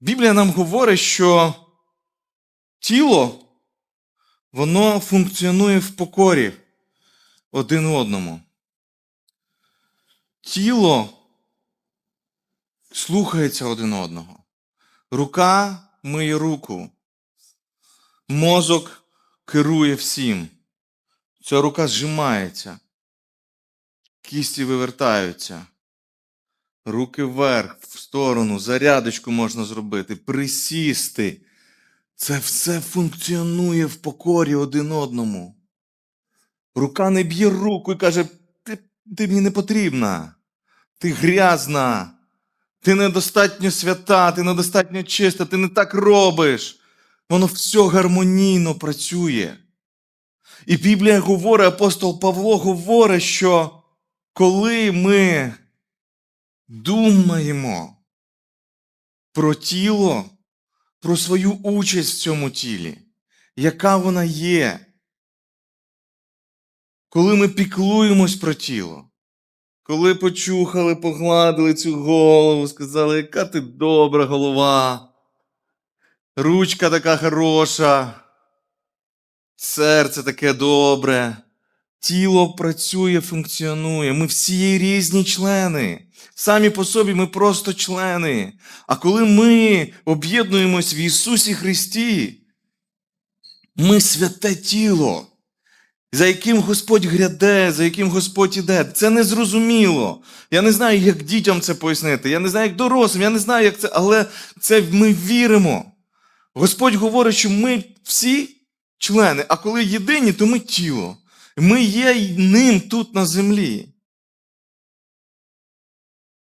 Біблія нам говорить, що тіло, воно функціонує в покорі один одному. Тіло слухається один одного. Рука миє руку. Мозок керує всім. Ця рука зжимається. Кісті вивертаються. Руки вверх, в сторону, зарядочку можна зробити, присісти. Це все функціонує в покорі один одному. Рука не б'є руку і каже: ти, ти мені не потрібна, ти грязна, ти недостатньо свята, ти недостатньо чиста, ти не так робиш. Воно все гармонійно працює. І Біблія говорить, апостол Павло говорить, що коли ми думаємо про тіло, про свою участь в цьому тілі, яка вона є, коли ми піклуємось про тіло, коли почухали, погладили цю голову, сказали, яка ти добра голова, ручка така хороша, серце таке добре. Тіло працює, функціонує. Ми всі різні члени. Самі по собі ми просто члени. А коли ми об'єднуємось в Ісусі Христі, ми святе тіло, за яким Господь гряде, за яким Господь іде. Це незрозуміло. Я не знаю, як дітям це пояснити. Я не знаю, як дорослим, я не знаю, як це, але це ми віримо. Господь говорить, що ми всі члени, а коли єдині, то ми тіло. Ми є ним тут на землі.